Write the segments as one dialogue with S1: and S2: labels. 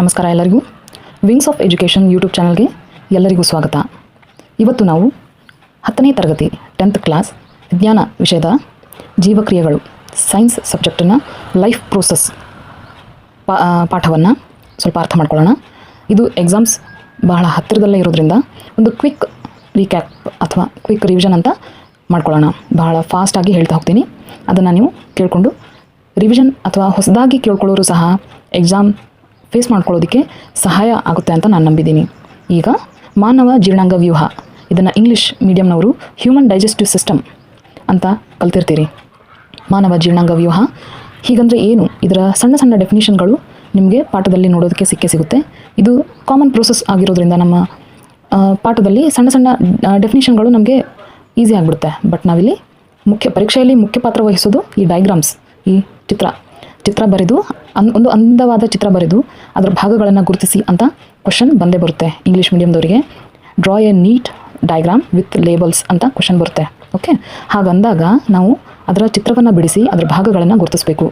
S1: ನಮಸ್ಕಾರ ಎಲ್ಲರಿಗೂ. Wings of education YouTube ಚಾನಲ್ಗೆ ಎಲ್ಲರಿಗೂ ಸ್ವಾಗತ. ಇವತ್ತು ನಾವು ಹತ್ತನೇ ತರಗತಿ ಟೆಂತ್ ಕ್ಲಾಸ್ ವಿಜ್ಞಾನ ವಿಷಯದ ಜೀವಕ್ರಿಯೆಗಳು ಸೈನ್ಸ್ ಸಬ್ಜೆಕ್ಟನ್ನು ಲೈಫ್ ಪ್ರೋಸೆಸ್ ಪಾ ಪಾಠವನ್ನು ಸ್ವಲ್ಪ ಅರ್ಥ ಮಾಡ್ಕೊಳ್ಳೋಣ. ಇದು ಎಕ್ಸಾಮ್ಸ್ ಬಹಳ ಹತ್ತಿರದಲ್ಲೇ ಇರೋದ್ರಿಂದ ಒಂದು ಕ್ವಿಕ್ ರೀಕ್ಯಾಪ್ ಅಥವಾ ಕ್ವಿಕ್ ರಿವಿಷನ್ ಅಂತ ಮಾಡ್ಕೊಳ್ಳೋಣ. ಬಹಳ ಫಾಸ್ಟಾಗಿ ಹೇಳ್ತಾ ಹೋಗ್ತೀನಿ. ಅದನ್ನು ನೀವು ಕೇಳಿಕೊಂಡು ರಿವಿಷನ್ ಅಥವಾ ಹೊಸದಾಗಿ ಕೇಳ್ಕೊಳ್ಳೋರು ಸಹ ಎಕ್ಸಾಮ್ ಫೇಸ್ ಮಾಡ್ಕೊಳ್ಳೋದಕ್ಕೆ ಸಹಾಯ ಆಗುತ್ತೆ ಅಂತ ನಾನು ನಂಬಿದ್ದೀನಿ. ಈಗ ಮಾನವ ಜೀರ್ಣಾಂಗ ವ್ಯೂಹ. ಇದನ್ನು ಇಂಗ್ಲೀಷ್ ಮೀಡಿಯಂನವರು ಹ್ಯೂಮನ್ ಡೈಜೆಸ್ಟಿವ್ ಸಿಸ್ಟಮ್ ಅಂತ ಕಲ್ತಿರ್ತೀರಿ. ಮಾನವ ಜೀರ್ಣಾಂಗ ವ್ಯೂಹ. ಹೀಗಂದರೆ ಏನು? ಇದರ ಸಣ್ಣ ಸಣ್ಣ ಡೆಫಿನಿಷನ್ಗಳು ನಿಮಗೆ ಪಾಠದಲ್ಲಿ ನೋಡೋದಕ್ಕೆ ಸಿಕ್ಕೇ ಸಿಗುತ್ತೆ. ಇದು ಕಾಮನ್ ಪ್ರೋಸೆಸ್ ಆಗಿರೋದ್ರಿಂದ ನಮ್ಮ ಪಾಠದಲ್ಲಿ ಸಣ್ಣ ಸಣ್ಣ ಡೆಫಿನಿಷನ್ಗಳು ನಮಗೆ ಈಸಿ ಆಗಿಬಿಡುತ್ತೆ. ಬಟ್ ನಾವಿಲ್ಲಿ ಮುಖ್ಯ, ಪರೀಕ್ಷೆಯಲ್ಲಿ ಮುಖ್ಯ ಪಾತ್ರ ವಹಿಸೋದು ಈ ಡೈಗ್ರಾಮ್ಸ್ ಈ ಚಿತ್ರ. ಚಿತ್ರ ಬರೆದು, ಅನ್, ಒಂದು ಅಂದವಾದ ಚಿತ್ರ ಬರೆದು ಅದರ ಭಾಗಗಳನ್ನು ಗುರುತಿಸಿ ಅಂತ ಕ್ವಶನ್ ಬಂದೇ ಬರುತ್ತೆ English ಮೀಡಿಯಮ್ದವರಿಗೆ draw a neat diagram with labels ಅಂತ ಕ್ವಶನ್ ಬರುತ್ತೆ ಓಕೆ ಹಾಗಂದಾಗ ನಾವು ಅದರ ಚಿತ್ರವನ್ನು ಬಿಡಿಸಿ ಅದರ ಭಾಗಗಳನ್ನು ಗುರುತಿಸಬೇಕು.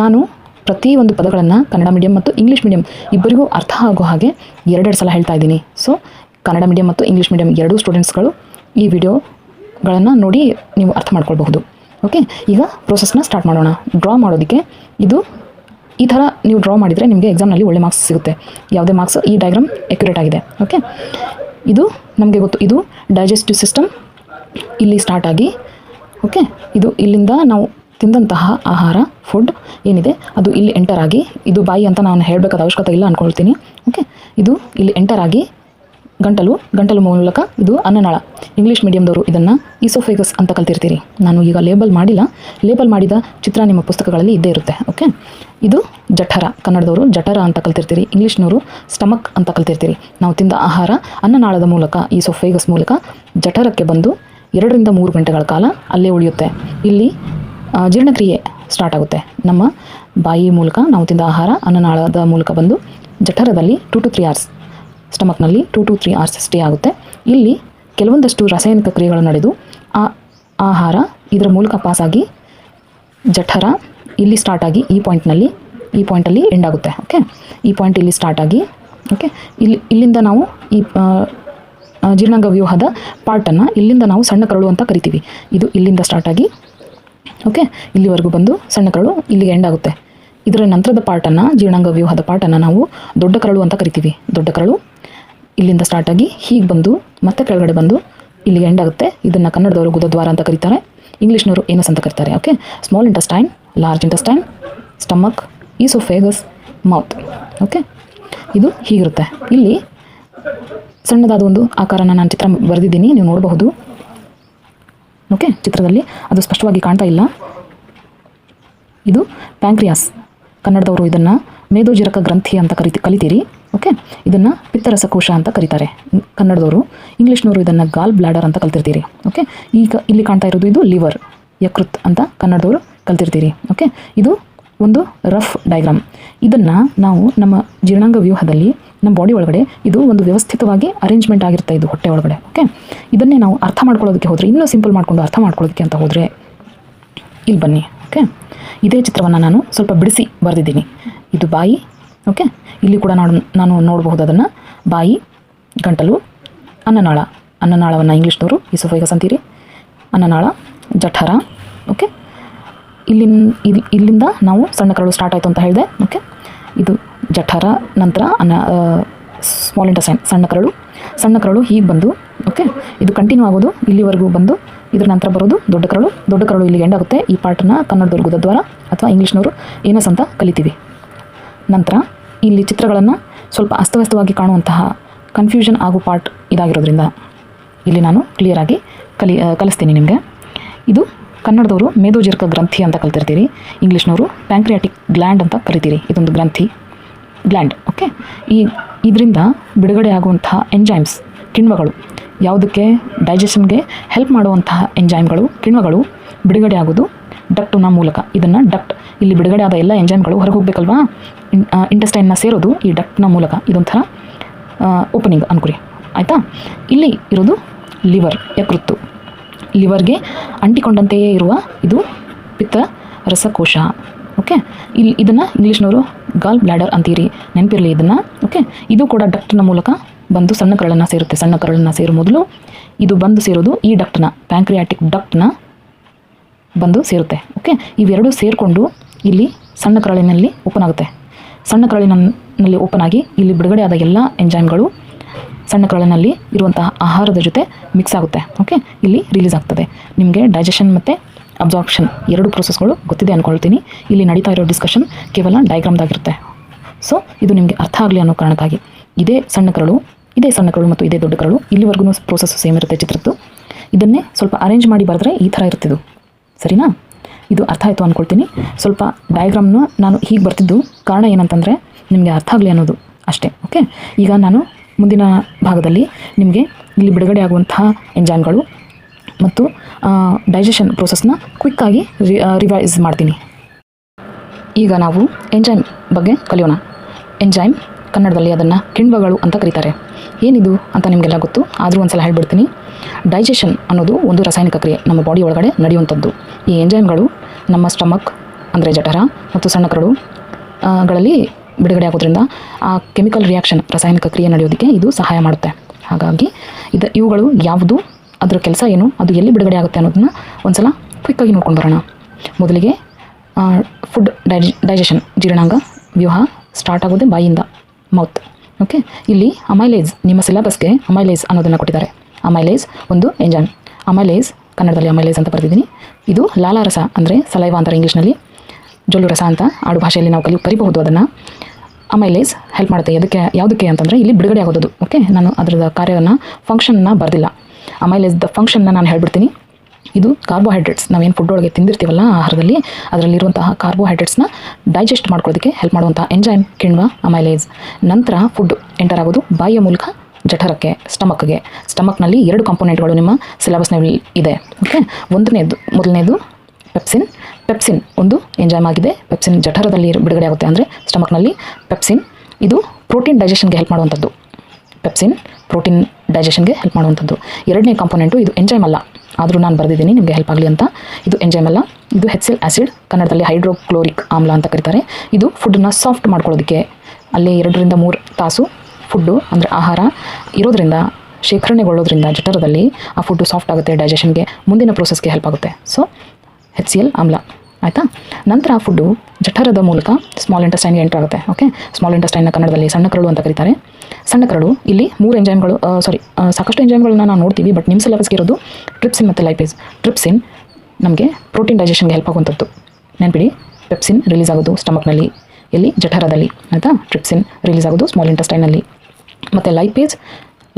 S1: ನಾನು ಪ್ರತಿ ಒಂದು ಪದಗಳನ್ನು ಕನ್ನಡ ಮೀಡಿಯಂ ಮತ್ತು ಇಂಗ್ಲೀಷ್ ಮೀಡಿಯಂ ಇಬ್ಬರಿಗೂ ಅರ್ಥ ಆಗೋ ಹಾಗೆ ಎರಡೆರಡು ಸಲ ಹೇಳ್ತಾ ಇದ್ದೀನಿ. ಸೊ ಕನ್ನಡ ಮೀಡಿಯಂ ಮತ್ತು ಇಂಗ್ಲೀಷ್ ಮೀಡಿಯಂ ಎರಡೂ ಸ್ಟೂಡೆಂಟ್ಸ್ಗಳು ಈ ವಿಡಿಯೋಗಳನ್ನು ನೋಡಿ ನೀವು ಅರ್ಥ ಮಾಡ್ಕೊಳ್ಬಹುದು. ಓಕೆ ಈಗ ಪ್ರೋಸೆಸ್ನ ಸ್ಟಾರ್ಟ್ ಮಾಡೋಣ. ಡ್ರಾ ಮಾಡೋದಕ್ಕೆ ಇದು ಈ ಥರ ನೀವು ಡ್ರಾ ಮಾಡಿದರೆ ನಿಮಗೆ ಎಕ್ಸಾಮ್ನಲ್ಲಿ ಒಳ್ಳೆ ಮಾರ್ಕ್ಸ್ ಸಿಗುತ್ತೆ. ಯಾವುದೇ ಮಾರ್ಕ್ಸ್ ಈ ಡಯಾಗ್ರಾಮ್ ಎಕ್ಯುರೇಟ್ ಆಗಿದೆ. ಓಕೆ ಇದು ನಮಗೆ ಗೊತ್ತು, ಇದು ಡೈಜೆಸ್ಟಿವ್ ಸಿಸ್ಟಮ್ ಇಲ್ಲಿ ಸ್ಟಾರ್ಟ್ ಆಗಿ ಓಕೆ ಇದು ಇಲ್ಲಿಂದ ನಾವು ತಿಂದಂತಹ ಆಹಾರ ಫುಡ್ ಏನಿದೆ, ಅದು ಇಲ್ಲಿ ಎಂಟರ್ ಆಗಿ, ಇದು ಬಾಯಿ ಅಂತ ನಾನು ಹೇಳಬೇಕಾದ ಅವಶ್ಯಕತೆ ಇಲ್ಲ ಅಂದ್ಕೊಳ್ತೀನಿ ಓಕೆ ಇದು ಇಲ್ಲಿ ಎಂಟರ್ ಆಗಿ ಗಂಟಲು ಗಂಟಲು ಮೂಲಕ ಇದು ಅನ್ನನಾಳ. ಇಂಗ್ಲೀಷ್ ಮೀಡಿಯಮ್ದವರು ಇದನ್ನು ಈಸೋಫೇಗಸ್ ಅಂತ ಕಲ್ತಿರ್ತೀರಿ. ನಾನು ಈಗ ಲೇಬಲ್ ಮಾಡಿಲ್ಲ. ಲೇಬಲ್ ಮಾಡಿದ ಚಿತ್ರ ನಿಮ್ಮ ಪುಸ್ತಕಗಳಲ್ಲಿ ಇದ್ದೇ ಇರುತ್ತೆ ಓಕೆ ಇದು ಜಠರ. ಕನ್ನಡದವರು ಜಠರ ಅಂತ ಕಲ್ತಿರ್ತೀರಿ. ಇಂಗ್ಲೀಷ್ನವರು ಸ್ಟಮಕ್ ಅಂತ ಕಲ್ತಿರ್ತೀರಿ. ನಾವು ತಿಂದ ಆಹಾರ ಅನ್ನನಾಳದ ಮೂಲಕ ಈಸೋಫೇಗಸ್ ಮೂಲಕ ಜಠರಕ್ಕೆ ಬಂದು ಎರಡರಿಂದ ಮೂರು ಗಂಟೆಗಳ ಕಾಲ ಅಲ್ಲೇ ಉಳಿಯುತ್ತೆ. ಇಲ್ಲಿ ಜೀರ್ಣಕ್ರಿಯೆ ಸ್ಟಾರ್ಟ್ ಆಗುತ್ತೆ. ನಮ್ಮ ಬಾಯಿ ಮೂಲಕ ನಾವು ತಿಂದ ಆಹಾರ ಅನ್ನನಾಳದ ಮೂಲಕ ಬಂದು ಜಠರದಲ್ಲಿ two to three hours ಸ್ಟಮಕ್ನಲ್ಲಿ two to three hours stay ಆಗುತ್ತೆ. ಇಲ್ಲಿ ಕೆಲವೊಂದಷ್ಟು ರಾಸಾಯನಿಕ ಕ್ರಿಯೆಗಳು ನಡೆದು, ಆ ಆಹಾರ ಇದರ ಮೂಲಕ ಪಾಸಾಗಿ ಜಠರ ಇಲ್ಲಿ ಸ್ಟಾರ್ಟ್ ಆಗಿ ಈ ಪಾಯಿಂಟ್ನಲ್ಲಿ ಈ ಪಾಯಿಂಟಲ್ಲಿ ಎಂಡ್ ಆಗುತ್ತೆ ಓಕೆ ಈ ಪಾಯಿಂಟ್ ಇಲ್ಲಿ ಸ್ಟಾರ್ಟ್ ಆಗಿ ಓಕೆ ಇಲ್ಲಿ, ಇಲ್ಲಿಂದ ನಾವು ಈ ಜೀರ್ಣಾಂಗ ವ್ಯೂಹದ ಪಾರ್ಟನ್ನು ಇಲ್ಲಿಂದ ನಾವು ಸಣ್ಣ ಕರಳು ಅಂತ ಕರಿತೀವಿ. ಇದು ಇಲ್ಲಿಂದ ಸ್ಟಾರ್ಟ್ ಆಗಿ ಓಕೆ ಇಲ್ಲಿವರೆಗೂ ಬಂದು ಸಣ್ಣ ಕರಳು ಇಲ್ಲಿಗೆ ಎಂಡ್ ಆಗುತ್ತೆ. ಇದರ ನಂತರದ ಪಾರ್ಟನ್ನು ಜೀರ್ಣಾಂಗ ವ್ಯೂಹದ ಪಾರ್ಟನ್ನು ನಾವು ದೊಡ್ಡ ಕರಳು ಅಂತ ಕರಿತೀವಿ. ದೊಡ್ಡ ಕರಳು ಇಲ್ಲಿಂದ ಸ್ಟಾರ್ಟ್ ಆಗಿ ಹೀಗೆ ಬಂದು ಮತ್ತೆ ಕೆಳಗಡೆ ಬಂದು ಇಲ್ಲಿ ಎಂಡ್ ಆಗುತ್ತೆ. ಇದನ್ನು ಕನ್ನಡದವರು ಗುದದ್ವಾರ ಅಂತ ಕರೀತಾರೆ. ಇಂಗ್ಲೀಷ್ನವರು ಏನಸ್ ಅಂತ ಕರೀತಾರೆ okay small intestine large intestine stomach oesophagus mouth okay ಇದು ಹೀಗಿರುತ್ತೆ. ಇಲ್ಲಿ ಸಣ್ಣದಾದ ಒಂದು ಆಕಾರನ ನಾನು ಚಿತ್ರ ಬರೆದಿದ್ದೀನಿ, ನೀವು ನೋಡಬಹುದು. ಓಕೆ ಚಿತ್ರದಲ್ಲಿ ಅದು ಸ್ಪಷ್ಟವಾಗಿ ಕಾಣ್ತಾ ಇಲ್ಲ. ಇದು ಪ್ಯಾಂಕ್ರಿಯಾಸ್. ಕನ್ನಡದವರು ಇದನ್ನು ಮೇದೋಜಿರಕ ಗ್ರಂಥಿ ಅಂತ ಕರಿತಿ, ಕಲಿತೀರಿ. ಓಕೆ ಇದನ್ನು ಪಿತ್ತರಸಕೋಶ ಅಂತ ಕರೀತಾರೆ. ಕನ್ನಡದವರು. ಇಂಗ್ಲೀಷ್ನವರು ಇದನ್ನು ಗಾಲ್ ಬ್ಲಾಡರ್ ಅಂತ ಕಲ್ತಿರ್ತೀರಿ. ಓಕೆ ಈಗ ಇಲ್ಲಿ ಕಾಣ್ತಾ ಇರೋದು ಇದು ಲಿವರ್, ಯಕೃತ್ ಅಂತ ಕನ್ನಡದವರು ಕಲ್ತಿರ್ತೀರಿ. ಓಕೆ ಇದು ಒಂದು ರಫ್ ಡಯಾಗ್ರಾಮ್ ಇದನ್ನು ನಾವು ನಮ್ಮ ಜೀರ್ಣಾಂಗ ವ್ಯೂಹದಲ್ಲಿ ನಮ್ಮ ಬಾಡಿ ಒಳಗಡೆ ಇದು ಒಂದು ವ್ಯವಸ್ಥಿತವಾಗಿ ಅರೇಂಜ್ಮೆಂಟ್ ಆಗಿರುತ್ತೆ ಇದು ಹೊಟ್ಟೆ ಒಳಗಡೆ. ಓಕೆ ಇದನ್ನೇ ನಾವು ಅರ್ಥ ಮಾಡ್ಕೊಳ್ಳೋದಕ್ಕೆ ಹೋದರೆ, ಇನ್ನೂ ಸಿಂಪಲ್ ಮಾಡಿಕೊಂಡು ಅರ್ಥ ಮಾಡ್ಕೊಳ್ಳೋದಕ್ಕೆ ಅಂತ ಹೋದರೆ, ಇಲ್ಲಿ ಬನ್ನಿ. ಓಕೆ ಇದೇ ಚಿತ್ರವನ್ನು ನಾನು ಸ್ವಲ್ಪ ಬಿಡಿಸಿ ಬರೆದಿದ್ದೀನಿ. ಇದು ಬಾಯಿ ಓಕೆ ಇಲ್ಲಿ ಕೂಡ ನಾನು ನಾನು ನೋಡಬಹುದು ಅದನ್ನು ಬಾಯಿ, ಗಂಟಲು, ಅನ್ನನಾಳ. ಅನ್ನನಾಳವನ್ನು ಇಂಗ್ಲೀಷ್ನವರು ಇಸೋಫೈಗಸ್ ಅಂತೀರಿ. ಅನ್ನನಾಳ, ಜಠರ ಓಕೆ ಇಲ್ಲಿನ ಇಲ್ಲಿ ಇಲ್ಲಿಂದ ನಾವು ಸಣ್ಣ ಕರಳು ಸ್ಟಾರ್ಟ್ ಆಯಿತು ಅಂತ ಹೇಳಿದೆ ಓಕೆ ಇದು ಜಠರ, ನಂತರ ಅನ್ನ ಸ್ಮಾಲ್ ಇಂಟಸೈನ್ ಸಣ್ಣ ಕರಳು. ಸಣ್ಣ ಕರಳು ಹೀಗೆ ಬಂದು ಓಕೆ ಇದು ಕಂಟಿನ್ಯೂ ಆಗೋದು ಇಲ್ಲಿವರೆಗೂ ಬಂದು, ಇದ್ರ ನಂತರ ಬರೋದು ದೊಡ್ಡ ಕರಳು. ದೊಡ್ಡ ಕರಳು ಇಲ್ಲಿಗೆ ಎಂಡ್ ಆಗುತ್ತೆ ಈ ಪಾರ್ಟನ್ನು ಕನ್ನಡದವ್ರು ಗುದದ್ವಾರ ಅಥವಾ ಇಂಗ್ಲೀಷ್ನವರು ಏನಸ್ ಅಂತ ಕಲಿತೀವಿ. ನಂತರ ಇಲ್ಲಿ ಚಿತ್ರಗಳನ್ನು ಸ್ವಲ್ಪ ಅಸ್ತವ್ಯಸ್ತವಾಗಿ ಕಾಣುವಂತಹ ಕನ್ಫ್ಯೂಷನ್ ಆಗೋ ಪಾರ್ಟ್ ಇದಾಗಿರೋದ್ರಿಂದ ಇಲ್ಲಿ ನಾನು ಕ್ಲಿಯರಾಗಿ ಕಲಿ ಕಲಿಸ್ತೀನಿ ನಿಮಗೆ. ಇದು ಕನ್ನಡದವರು ಮೇದೋಜೀರ್ಕ ಗ್ರಂಥಿ ಅಂತ ಕಲ್ತಿರ್ತೀರಿ, ಇಂಗ್ಲೀಷ್ನವರು ಪ್ಯಾಂಕ್ರಿಯಾಟಿಕ್ ಗ್ಲ್ಯಾಂಡ್ ಅಂತ ಕರಿತೀರಿ, ಇದೊಂದು ಗ್ರಂಥಿ. ಗ್ಲ್ಯಾಂಡ್ ಓಕೆ ಈ ಇದರಿಂದ ಬಿಡುಗಡೆ ಆಗುವಂತಹ ಎಂಜೈಮ್ಸ್ ಕಿಣ್ವಗಳು, ಯಾವುದಕ್ಕೆ? ಡೈಜೆಷನ್ಗೆ ಹೆಲ್ಪ್ ಮಾಡುವಂತಹ ಎಂಜೈಮ್ಗಳು ಕಿಣ್ವಗಳು ಬಿಡುಗಡೆ ಆಗೋದು ಡಕ್ಟ್ನ ಮೂಲಕ. ಇದನ್ನು ಡಕ್ಟ್ ಇಲ್ಲಿ ಬಿಡುಗಡೆ ಆದ ಎಲ್ಲ ಎಂಜೈಮ್ಗಳು ಹೊರಗೆ ಹೋಗ್ಬೇಕಲ್ವಾ? ಇಂಟೆಸ್ಟೈನ್ನ ಸೇರೋದು ಈ ಡಕ್ಟ್ನ ಮೂಲಕ, ಇದೊಂಥರ ಓಪನಿಂಗ್ ಅನ್ಕುರಿ. ಆಯಿತಾ? ಇಲ್ಲಿ ಇರೋದು ಲಿವರ್ ಯಕೃತ್ತು. ಲಿವರ್ಗೆ ಅಂಟಿಕೊಂಡಂತೆಯೇ ಇರುವ ಇದು ಪಿತ್ತ ರಸಕೋಶ. ಓಕೆ ಇಲ್ಲಿ ಇದನ್ನು ಇಂಗ್ಲೀಷ್ನವರು ಗಾಲ್ ಬ್ಲ್ಯಾಡರ್ ಅಂತೀರಿ, ನೆನಪಿರಲಿ ಇದನ್ನು. ಓಕೆ ಇದು ಕೂಡ ಡಕ್ಟ್ನ ಮೂಲಕ ಬಂದು ಸಣ್ಣ ಕರಳನ್ನು ಸೇರುತ್ತೆ. ಸಣ್ಣ ಕರಳನ್ನು ಸೇರೋ ಮೊದಲು ಇದು ಬಂದು ಸೇರೋದು ಈ ಡಕ್ಟ್ನ ಪ್ಯಾಂಕ್ರಿಯಾಟಿಕ್ ಡಕ್ಟ್ನ ಬಂದು ಸೇರುತ್ತೆ. ಓಕೆ ಇವೆರಡೂ ಸೇರಿಕೊಂಡು ಇಲ್ಲಿ ಸಣ್ಣ ಕರಳಿನಲ್ಲಿ ಓಪನ್ ಆಗುತ್ತೆ. ಸಣ್ಣ ಕರಳಿನಲ್ಲಿ ಓಪನ್ ಆಗಿ ಇಲ್ಲಿ ಬಿಡುಗಡೆ ಆದ ಎಲ್ಲ ಎಂಜೈಮ್ಗಳು ಸಣ್ಣ ಕರಳಿನಲ್ಲಿ ಇರುವಂತಹ ಆಹಾರದ ಜೊತೆ ಮಿಕ್ಸ್ ಆಗುತ್ತೆ. ಓಕೆ ಇಲ್ಲಿ ರಿಲೀಸ್ ಆಗ್ತದೆ. ನಿಮಗೆ ಡೈಜೆಷನ್ ಮತ್ತು ಅಬ್ಸಾರ್ಪ್ಷನ್ ಎರಡು ಪ್ರೊಸೆಸ್ಗಳು ಗೊತ್ತಿದೆ ಅಂದ್ಕೊಳ್ತೀನಿ ಇಲ್ಲಿ ನಡೀತಾ ಇರೋ ಡಿಸ್ಕಷನ್ ಕೇವಲ ಡಯಾಗ್ರಾಮ್ದಾಗಿರುತ್ತೆ ಸೊ ಇದು ನಿಮಗೆ ಅರ್ಥ ಆಗಲಿ ಅನ್ನೋ ಕಾರಣಕ್ಕಾಗಿ. ಇದೇ ಸಣ್ಣ ಕರಳು, ಇದೇ ಸಣ್ಣ ಕರಳು ಮತ್ತು ಇದೇ ದೊಡ್ಡ ಕರಳು ಇಲ್ಲಿವರೆಗೂ ಪ್ರೋಸೆಸ್ ಸೇಮ್ ಇರುತ್ತೆ ಚಿತ್ರದ್ದು. ಇದನ್ನೇ ಸ್ವಲ್ಪ ಅರೇಂಜ್ ಮಾಡಿ ಬರೆದ್ರೆ ಈ ಥರ ಇರ್ತಿದ್ದು ಸರಿನಾ? ಇದು ಅರ್ಥ ಆಯಿತು ಅಂದ್ಕೊಳ್ತೀನಿ ಸ್ವಲ್ಪ ಡಯಾಗ್ರಾಮ್ನ ನಾನು ಹೀಗೆ ಬರ್ತಿದ್ದು. ಕಾರಣ ಏನಂತಂದರೆ ನಿಮಗೆ ಅರ್ಥ ಆಗಲಿ ಅನ್ನೋದು ಅಷ್ಟೇ ಓಕೆ ಈಗ ನಾನು ಮುಂದಿನ ಭಾಗದಲ್ಲಿ ನಿಮಗೆ ಇಲ್ಲಿ ಬಿಡುಗಡೆ ಆಗುವಂತಹ ಎಂಜಾಮ್ಗಳು ಮತ್ತು ಡೈಜೆಷನ್ ಪ್ರೋಸೆಸ್ನ ಕ್ವಿಕ್ಕಾಗಿ ರಿವೈಸ್ ಮಾಡ್ತೀನಿ. ಈಗ ನಾವು ಎಂಜೈಮ್ ಬಗ್ಗೆ ಕಲಿಯೋಣ. ಎಂಜೈಮ್ ಕನ್ನಡದಲ್ಲಿ ಅದನ್ನು ಕಿಣ್ವಗಳು ಅಂತ ಕರೀತಾರೆ. ಏನಿದು ಅಂತ ನಿಮಗೆಲ್ಲ ಗೊತ್ತು? ಆದರೂ ಒಂದ್ಸಲ ಹೇಳ್ಬಿಡ್ತೀನಿ. ಡೈಜೆಷನ್ ಅನ್ನೋದು ಒಂದು ರಾಸಾಯನಿಕ ಕ್ರಿಯೆ. ನಮ್ಮ ಬಾಡಿ ಒಳಗಡೆ ನಡೆಯುವಂಥದ್ದು. ಈ ಎಂಜೈಮ್ಗಳು ನಮ್ಮ ಸ್ಟಮಕ್ ಅಂದರೆ ಜಠರ ಮತ್ತು ಸಣ್ಣ ಕರಡು ಗಳಲ್ಲಿ ಬಿಡುಗಡೆ ಆಗೋದ್ರಿಂದ ಆ ಕೆಮಿಕಲ್ ರಿಯಾಕ್ಷನ್ ರಾಸಾಯನಿಕ ಕ್ರಿಯೆ ನಡೆಯೋದಕ್ಕೆ ಇದು ಸಹಾಯ ಮಾಡುತ್ತೆ. ಹಾಗಾಗಿ ಇದು ಇವುಗಳು ಯಾವುದು, ಅದರ ಕೆಲಸ ಏನು, ಅದು ಎಲ್ಲಿ ಬಿಡುಗಡೆ ಆಗುತ್ತೆ ಅನ್ನೋದನ್ನ ಒಂದ್ಸಲ ಕ್ವಿಕ್ಕಾಗಿ ನೋಡ್ಕೊಂಡು ಬರೋಣ. ಮೊದಲಿಗೆ ಫುಡ್ ಡೈಜ್ ಡೈಜೆಷನ್ ಜೀರ್ಣಾಂಗ, ವ್ಯೂಹ ಸ್ಟಾರ್ಟ್ ಆಗೋದೇ ಬಾಯಿಯಿಂದ ಮೌತ್ ಓಕೆ ಇಲ್ಲಿ ಅಮೈಲೇಜ್ ನಿಮ್ಮ ಸಿಲೆಬಸ್ಗೆ ಅಮೈಲೇಸ್ ಅನ್ನೋದನ್ನು ಕೊಟ್ಟಿದ್ದಾರೆ. ಅಮೈಲೇಜ್ ಒಂದು ಎಂಜಾನ್ ಅಮೈಲೇಜ್ ಕನ್ನಡದಲ್ಲಿ ಅಮೈಲೇಜ್ ಅಂತ ಬರೆದಿದ್ದೀನಿ. ಇದು ಲಾಲಾರಸ ಅಂದರೆ ಸಲೈವ ಅಂತಾರೆ ಇಂಗ್ಲೀಷ್ನಲ್ಲಿ. ಜೊಲ್ಲು ರಸ ಅಂತ ಆಡು ಭಾಷೆಯಲ್ಲಿ ನಾವು ಕಲಿ ಕರಿಬಹುದು ಅದನ್ನು. ಅಮೈಲೇಸ್ ಹೆಲ್ಪ್ ಮಾಡುತ್ತೆ. ಅದಕ್ಕೆ ಯಾವುದಕ್ಕೆ ಅಂತಂದರೆ ಇಲ್ಲಿ ಬಿಡುಗಡೆ ಆಗೋದು ಓಕೆ ನಾನು ಅದರದ ಕಾರ್ಯವನ್ನು ಫಂಕ್ಷನ್ನ ಬರೆದಿಲ್ಲ. ಅಮೈಲೇಸ್ ದ ಫಂಕ್ಷನ್ನ ನಾನು ಹೇಳ್ಬಿಡ್ತೀನಿ. ಇದು ಕಾರ್ಬೋಹೈಡ್ರೇಟ್ಸ್ ನಾವೇನು ಫುಡ್ ಒಳಗೆ ತಿಂದಿರ್ತೀವಲ್ಲ ಆಹಾರದಲ್ಲಿ, ಅದರಲ್ಲಿರುವಂತಹ ಕಾರ್ಬೋಹೈಡ್ರೇಟ್ಸ್ನ ಡೈಜೆಸ್ಟ್ ಮಾಡ್ಕೊಳ್ಳೋದಕ್ಕೆ ಹೆಲ್ಪ್ ಮಾಡುವಂಥ ಎಂಜೈಮ್ ಕಿಣ್ವ ಅಮೈಲೇಜ್ ನಂತರ ಫುಡ್ ಎಂಟರ್ ಆಗೋದು ಬಾಯಿಯ ಮೂಲಕ ಜಠರಕ್ಕೆ ಸ್ಟಮಕ್ಗೆ ಸ್ಟಮಕ್ನಲ್ಲಿ ಎರಡು ಕಾಂಪೊನೆಂಟ್ಗಳು ನಿಮ್ಮ ಸಿಲೆಬಸ್ನಲ್ಲಿ ಇದೆ. ಓಕೆ ಒಂದನೇದು, ಮೊದಲನೇದು ಪೆಪ್ಸಿನ್ ಪೆಪ್ಸಿನ್ ಒಂದು ಎಂಜೈಮ್ ಆಗಿದೆ. ಪೆಪ್ಸಿನ್ ಜಠರದಲ್ಲಿ ಬಿಡುಗಡೆ ಆಗುತ್ತೆ ಅಂದರೆ ಸ್ಟಮಕ್ನಲ್ಲಿ ಪೆಪ್ಸಿನ್ ಇದು ಪ್ರೋಟೀನ್ ಡೈಜೆಷನ್ಗೆ ಹೆಲ್ಪ್ ಮಾಡುವಂಥದ್ದು. ಪೆಪ್ಸಿನ್ ಪ್ರೋಟೀನ್ ಡೈಜೆಷನ್ಗೆ ಹೆಲ್ಪ್ ಮಾಡುವಂಥದ್ದು. ಎರಡನೇ ಕಾಂಪೊನೆಂಟು ಇದು ಎಂಜೈಮ್ ಅಲ್ಲ. ಆದರೂ ನಾನು ಬರೆದಿದ್ದೀನಿ, ನಿಮಗೆ ಹೆಲ್ಪ್ ಆಗಲಿ ಅಂತ. ಇದು ಎಂಜೈಮ್ ಅಲ್ಲ. ಇದು ಹೆಚ್ಸೆಲ್ ಆ್ಯಸಿಡ್ ಕನ್ನಡದಲ್ಲಿ ಹೈಡ್ರೋಕ್ಲೋರಿಕ್ ಆಮ್ಲ ಅಂತ ಕರೀತಾರೆ. ಇದು ಫುಡ್ಡನ್ನ ಸಾಫ್ಟ್ ಮಾಡ್ಕೊಳ್ಳೋದಕ್ಕೆ ಅಲ್ಲಿ ಎರಡರಿಂದ ಮೂರು ತಾಸು ಫುಡ್ಡು ಅಂದರೆ ಆಹಾರ ಇರೋದ್ರಿಂದ, ಶೇಖರಣೆಗೊಳ್ಳೋದ್ರಿಂದ ಜಠರದಲ್ಲಿ ಆ ಫುಡ್ಡು ಸಾಫ್ಟ್ ಆಗುತ್ತೆ ಡೈಜೆಷನ್ಗೆ ಮುಂದಿನ ಪ್ರೋಸೆಸ್ಗೆ ಹೆಲ್ಪ್ ಆಗುತ್ತೆ. ಸೊ ಹೆಚ್ ಸಿ ಎಲ್ ಆಮ್ಲ. ಆಯಿತಾ? ನಂತರ ಆ ಫುಡ್ಡು ಜಠರದ ಮೂಲಕ ಸ್ಮಾಲ್ ಇಂಟೆಸ್ಟೈನ್ಗೆ ಎಂಟರ್ ಆಗುತ್ತೆ ಓಕೆ ಸ್ಮಾಲ್ ಇಂಟೆಸ್ಟೈನ್ನ ಕನ್ನಡದಲ್ಲಿ ಸಣ್ಣ ಕರಳು ಅಂತ ಕರೀತಾರೆ. ಸಣ್ಣ ಕರಳು, ಇಲ್ಲಿ ಮೂರು ಎಂಜೈಮ್ಗಳು ಸಾರಿ ಸಾಕಷ್ಟು ಎಂಜೈಮ್ಗಳನ್ನ ನಾವು ನೋಡ್ತೀವಿ ಬಟ್ ನಿಮ್ಮ ಸಿಲೆಬಸ್ಗೆ ಇರೋದು ಟ್ರಿಪ್ಸಿನ್ ಮತ್ತು ಲೈಪೇಸ್ ಟ್ರಿಪ್ಸಿನ್ ನಮಗೆ ಪ್ರೋಟೀನ್ ಡೈಜೆಷನ್ಗೆ ಹೆಲ್ಪ್ ಆಗುವಂಥದ್ದು. ನೆನ್ಪಿಡಿ ಪೆಪ್ಸಿನ್ ರಿಲೀಸ್ ಆಗೋದು ಸ್ಟಮಕ್ನಲ್ಲಿ ಎಲ್ಲಿ ಜಠರದಲ್ಲಿ, ಆಯಿತಾ? ಟ್ರಿಪ್ಸಿನ್ ರಿಲೀಸ್ ಆಗೋದು ಸ್ಮಾಲ್ ಇಂಟೆಸ್ಟೈನಲ್ಲಿ ಮತ್ತು ಲೈಪೇಜ್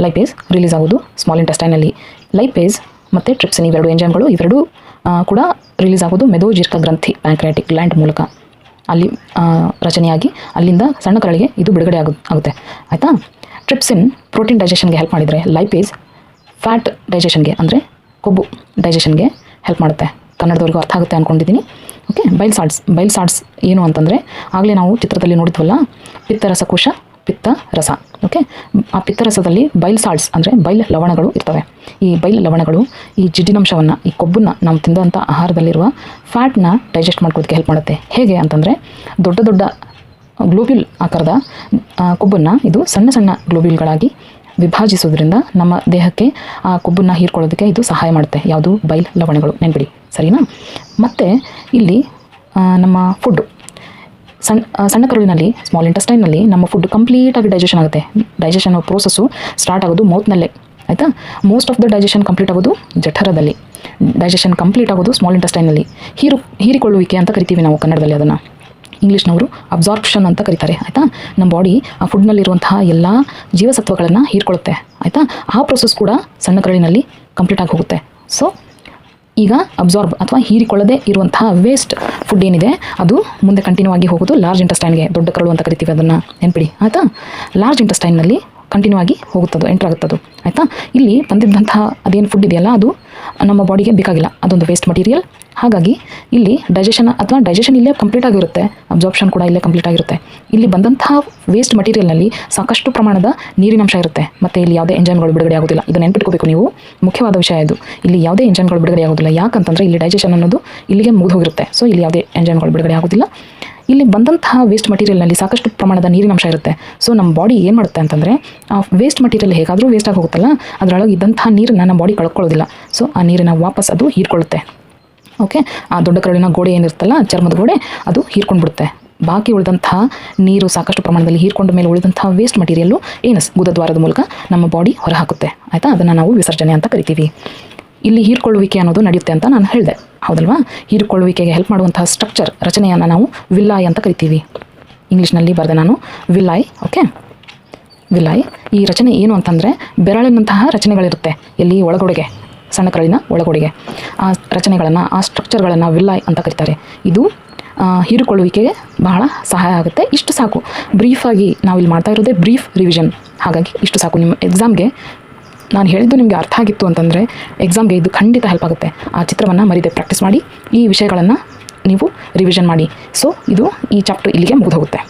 S1: ಲೈಪೇಸ್ ರಿಲೀಸ್ ಆಗೋದು ಸ್ಮಾಲ್ ಇಂಟೆಸ್ಟೈನಲ್ಲಿ ಲೈಪೇಸ್ ಮತ್ತು ಟ್ರಿಪ್ಸಿನ್ ಇವೆರಡು ಎಂಜೈಮ್ಗಳು ಇವೆರಡು ಕೂಡ ರಿಲೀಸ್ ಆಗೋದು ಮೆದೋಜೀರ್ಕ ಗ್ರಂಥಿ ಪ್ಯಾಂಕ್ರಿಯಾಟಿಕ್ ಗ್ಲ್ಯಾಂಡ್ ಮೂಲಕ. ಅಲ್ಲಿ ರಚನೆಯಾಗಿ ಅಲ್ಲಿಂದ ಸಣ್ಣ ಕರಳಿಗೆ ಇದು ಬಿಡುಗಡೆ ಆಗು ಆಗುತ್ತೆ. ಆಯಿತಾ? ಟ್ರಿಪ್ಸಿನ್ ಪ್ರೋಟೀನ್ ಡೈಜೆಷನ್ಗೆ ಹೆಲ್ಪ್ ಮಾಡಿದರೆ ಲೈಪೇಸ್ ಫ್ಯಾಟ್ ಡೈಜೆಷನ್ಗೆ ಅಂದರೆ ಕೊಬ್ಬು ಡೈಜೆಷನ್ಗೆ ಹೆಲ್ಪ್ ಮಾಡುತ್ತೆ. ಕನ್ನಡದವ್ರಿಗೂ ಅರ್ಥ ಆಗುತ್ತೆ ಅಂದ್ಕೊಂಡಿದ್ದೀನಿ okay bile salts bile salts ಏನು ಅಂತಂದರೆ ಆಗಲೇ ನಾವು ಚಿತ್ರದಲ್ಲಿ ನೋಡಿದ್ವಲ್ಲ, ಪಿತ್ತರಸಕೋಶ ಪಿತ್ತ ರಸ ಓಕೆ ಆ ಪಿತ್ತರಸದಲ್ಲಿ ಬೈಲ್ ಸಾಲ್ಟ್ಸ್ ಅಂದರೆ ಬೈಲ್ ಲವಣಗಳು ಇರ್ತವೆ. ಈ ಬೈಲ್ ಲವಣಗಳು ಈ ಜಿಡ್ಡಿನಂಶವನ್ನು, ಈ ಕೊಬ್ಬನ್ನು ನಾವು ತಿಂದಂಥ ಆಹಾರದಲ್ಲಿರುವ ಫ್ಯಾಟ್ನ ಡೈಜೆಸ್ಟ್ ಮಾಡ್ಕೊಳೋದಕ್ಕೆ ಹೆಲ್ಪ್ ಮಾಡುತ್ತೆ. ಹೇಗೆ ಅಂತಂದರೆ ದೊಡ್ಡ ದೊಡ್ಡ ಗ್ಲೋಬ್ಯೂಲ್ ಆಕಾರದ ಕೊಬ್ಬನ್ನು ಇದು ಸಣ್ಣ ಸಣ್ಣ ಗ್ಲೋಬ್ಯೂಲ್ಗಳಾಗಿ ವಿಭಾಜಿಸೋದ್ರಿಂದ ನಮ್ಮ ದೇಹಕ್ಕೆ ಆ ಕೊಬ್ಬನ್ನು ಹೀರ್ಕೊಳ್ಳೋದಕ್ಕೆ ಇದು ಸಹಾಯ ಮಾಡುತ್ತೆ. ಯಾವುದು? ಬೈಲ್ ಲವಣಗಳು. ನೆನ್ಬಿಡಿ ಸರಿನಾ? ಮತ್ತು ಇಲ್ಲಿ ನಮ್ಮ ಫುಡ್ಡು ಸಣ್ಣ ಸಣ್ಣ ಕರುಳಿನಲ್ಲಿ ಸ್ಮಾಲ್ ಇಂಟೆಸ್ಟೈನಲ್ಲಿ ನಮ್ಮ ಫುಡ್ ಕಂಪ್ಲೀಟಾಗಿ ಡೈಜೆಷನ್ ಆಗುತ್ತೆ. ಡೈಜೆಷನ್ ಪ್ರೋಸೆಸ್ಸು ಸ್ಟಾರ್ಟ್ ಆಗೋದು ಮೌತ್ನಲ್ಲೇ, ಆಯಿತಾ? Most of the digestion complete ಆಗೋದು ಜಠರದಲ್ಲಿ. ಡೈಜೆಷನ್ ಕಂಪ್ಲೀಟ್ ಆಗೋದು ಸ್ಮಾಲ್ ಇಂಟೆಸ್ಟೈನಲ್ಲಿ ಹೀರು, ಹೀರಿಕೊಳ್ಳುವಿಕೆ ಅಂತ ಕರಿತೀವಿ ನಾವು ಕನ್ನಡದಲ್ಲಿ ಅದನ್ನು. ಇಂಗ್ಲೀಷ್ನವರು ಅಬ್ಸಾರ್ಪ್ಷನ್ ಅಂತ ಕರೀತಾರೆ, ಆಯಿತಾ? ನಮ್ಮ ಬಾಡಿ ಆ ಫುಡ್ನಲ್ಲಿರುವಂತಹ ಎಲ್ಲ ಜೀವಸತ್ವಗಳನ್ನು ಹೀರ್ಕೊಳ್ಳುತ್ತೆ, ಆಯಿತಾ? ಆ ಪ್ರೊಸೆಸ್ ಕೂಡ ಸಣ್ಣ ಕರಳಿನಲ್ಲಿ ಕಂಪ್ಲೀಟ್ ಆಗಿ ಹೋಗುತ್ತೆ. ಸೊ ಈಗ ಅಬ್ಸಾರ್ಬ್ ಅಥವಾ ಹೀರಿಕೊಳ್ಳದೆ ಇರುವಂತಹ ವೇಸ್ಟ್ ಫುಡ್ ಏನಿದೆ, ಅದು ಮುಂದೆ ಕಂಟಿನ್ಯೂ ಆಗಿ ಹೋಗೋದು ಲಾರ್ಜ್ ಇಂಟಸ್ಟೈನ್ಗೆ ದೊಡ್ಡ ಕರಳು ಅಂತ ಕರಿತೀವಿ ಅದನ್ನು. ನೆನ್ಪಿಡಿ, ಆಯಿತಾ? ಲಾರ್ಜ್ ಇಂಟಸ್ಟೈನ್ನಲ್ಲಿ ಕಂಟಿನ್ಯೂ ಆಗಿ ಹೋಗುತ್ತದು ಎಂಟರ್ ಆಗುತ್ತದು, ಆಯಿತಾ? ಇಲ್ಲಿ ಬಂದಿದ್ದಂತಹ ಅದೇನು ಫುಡ್ ಇದೆಯಲ್ಲ, ಅದು ನಮ್ಮ ಬಾಡಿಗೆ ಬೇಕಾಗಿಲ್ಲ. ಅದೊಂದು ವೇಸ್ಟ್ ಮಟೀರಿಯಲ್ ಹಾಗಾಗಿ ಇಲ್ಲಿ ಡೈಜೆಷನ್ ಅಥವಾ ಡೈಜೆಷನ್ ಇಲ್ಲೇ ಕಂಪ್ಲೀಟ್ ಆಗಿರುತ್ತೆ. ಅಬ್ಸಾರ್ಪ್ಷನ್ ಕೂಡ ಇಲ್ಲೇ ಕಂಪ್ಲೀಟ್ ಆಗಿರುತ್ತೆ. ಇಲ್ಲಿ ಬಂದಂತಹ ವೇಸ್ಟ್ ಮಟೀರಿಯಲ್ನಲ್ಲಿ ಸಾಕಷ್ಟು ಪ್ರಮಾಣದ ನೀರಿನಂಶ ಇರುತ್ತೆ. ಮತ್ತು ಇಲ್ಲಿ ಯಾವುದೇ ಎಂಜೈಮ್ಗಳು ಬಿಡುಗಡೆ ಆಗೋದಿಲ್ಲ. ಇದು ನೆನ್ಪಿಟ್ಕೋಬೇಕು ನೀವು. ಮುಖ್ಯವಾದ ವಿಷಯ ಇದು. ಇಲ್ಲಿ ಯಾವುದೇ ಎಂಜೈಮ್ಗಳು ಬಿಡುಗಡೆ ಆಗೋದಿಲ್ಲ. ಯಾಕಂತಂದರೆ ಇಲ್ಲಿ ಡೈಜೆಷನ್ ಅನ್ನೋದು ಇಲ್ಲಿಗೆ ಮುಗಿದು ಹೋಗಿರುತ್ತೆ. ಸೊ ಇಲ್ಲಿ ಯಾವುದೇ ಎಂಜೈಮ್ಗಳು ಬಿಡುಗಡೆ ಆಗೋದಿಲ್ಲ. ಇಲ್ಲಿ ಬಂದಂತಹ ವೇಸ್ಟ್ ಮಟೀರಿಯಲ್ನಲ್ಲಿ ಸಾಕಷ್ಟು ಪ್ರಮಾಣದ ನೀರಿನಂಶ ಇರುತ್ತೆ. ಸೊ ನಮ್ಮ ಬಾಡಿ ಏನು ಮಾಡುತ್ತೆ ಅಂತಂದರೆ, ಆ ವೇಸ್ಟ್ ಮಟೀರಿಯಲ್ ಹೇಗಾದರೂ ವೇಸ್ಟ್ ಆಗಿ ಹೋಗುತ್ತಲ್ಲ, ಅದರೊಳಗೆ ಇದ್ದಂತಹ ನೀರನ್ನು ನಮ್ಮ ಬಾಡಿ ಕಳ್ಕೊಳ್ಳೋದಿಲ್ಲ. ಸೊ ಆ ನೀರನ್ನು ವಾಪಸ್ ಅದು ಹೀರ್ಕೊಳ್ಳುತ್ತೆ. ಓಕೆ? ಆ ದೊಡ್ಡ ಕರುಳಿನ ಗೋಡೆ ಏನಿರುತ್ತಲ್ಲ, ಚರ್ಮದ ಗೋಡೆ, ಅದು ಹೀರ್ಕೊಂಡು ಬಿಡುತ್ತೆ ಬಾಕಿ ಉಳಿದಂತಹ ನೀರು ಸಾಕಷ್ಟು ಪ್ರಮಾಣದಲ್ಲಿ ಹೀರ್ಕೊಂಡ ಮೇಲೆ ಉಳಿದಂತಹ ವೇಸ್ಟ್ ಮಟೀರಿಯಲ್ಲು ಏನು ಗುದದ್ವಾರದ ಮೂಲಕ ನಮ್ಮ ಬಾಡಿ ಹೊರಹಾಕುತ್ತೆ. ಆಯಿತಾ? ಅದನ್ನು ನಾವು ವಿಸರ್ಜನೆ ಅಂತ ಕರಿತೀವಿ. ಇಲ್ಲಿ ಹೀರ್ಕೊಳ್ಳುವಿಕೆ ಅನ್ನೋದು ನಡೆಯುತ್ತೆ ಅಂತ ನಾನು ಹೇಳಿದೆ. ಹೌದಲ್ವಾ? ಹೀರ್ಕೊಳ್ಳುವಿಕೆಗೆ ಹೆಲ್ಪ್ ಮಾಡುವಂತಹ ಸ್ಟ್ರಕ್ಚರ್ ರಚನೆಯನ್ನು ನಾವು ವಿಲ್ಲಾಯ್ ಅಂತ ಕರಿತೀವಿ. ಇಂಗ್ಲೀಷ್ನಲ್ಲಿ ಬರೆದೆ ನಾನು ವಿಲ್ಲಾಯ್, ಓಕೆ? ವಿಲ್ಲಾಯ್, ಈ ರಚನೆ ಏನು ಅಂತಂದರೆ ಬೆರಳಿನಂತಹ ರಚನೆಗಳಿರುತ್ತೆ. ಎಲ್ಲಿ? ಒಳಗೊಡೆಗೆ. ಸಣ್ಣ ಕರಳಿನ ಒಳಗೊಡೆಗೆ. ಆ ರಚನೆಗಳನ್ನು, ಆ ಸ್ಟ್ರಕ್ಚರ್ಗಳನ್ನು ವಿಲ್ಲಾಯ್ ಅಂತ ಕರೀತಾರೆ. ಇದು ಹೀರಿಕೊಳ್ಳುವಿಕೆಗೆ ಬಹಳ ಸಹಾಯ ಆಗುತ್ತೆ. ಇಷ್ಟು ಸಾಕು. ಬ್ರೀಫಾಗಿ ನಾವು ಇಲ್ಲಿ ಮಾಡ್ತಾ ಇರೋದೇ ಬ್ರೀಫ್ ರಿವಿಷನ್ ಹಾಗಾಗಿ ಇಷ್ಟು ಸಾಕು. ನಿಮ್ಮ ಎಕ್ಸಾಮ್ಗೆ ನಾನು ಹೇಳಿದ್ದು ನಿಮಗೆ ಅರ್ಥ ಆಗಿತ್ತು ಅಂತಂದರೆ ಎಕ್ಸಾಮ್ಗೆ ಇದು ಖಂಡಿತ ಹೆಲ್ಪ್ ಆಗುತ್ತೆ. ಆ ಚಿತ್ರವನ್ನು ಮರಿದೆ ಪ್ರಾಕ್ಟೀಸ್ ಮಾಡಿ. ಈ ವಿಷಯಗಳನ್ನು ನೀವು ರಿವಿಷನ್ ಮಾಡಿ. ಸೊ ಇದು ಈ ಚಾಪ್ಟರ್ ಇಲ್ಲಿಗೆ ಮುಗಿದೋಗುತ್ತೆ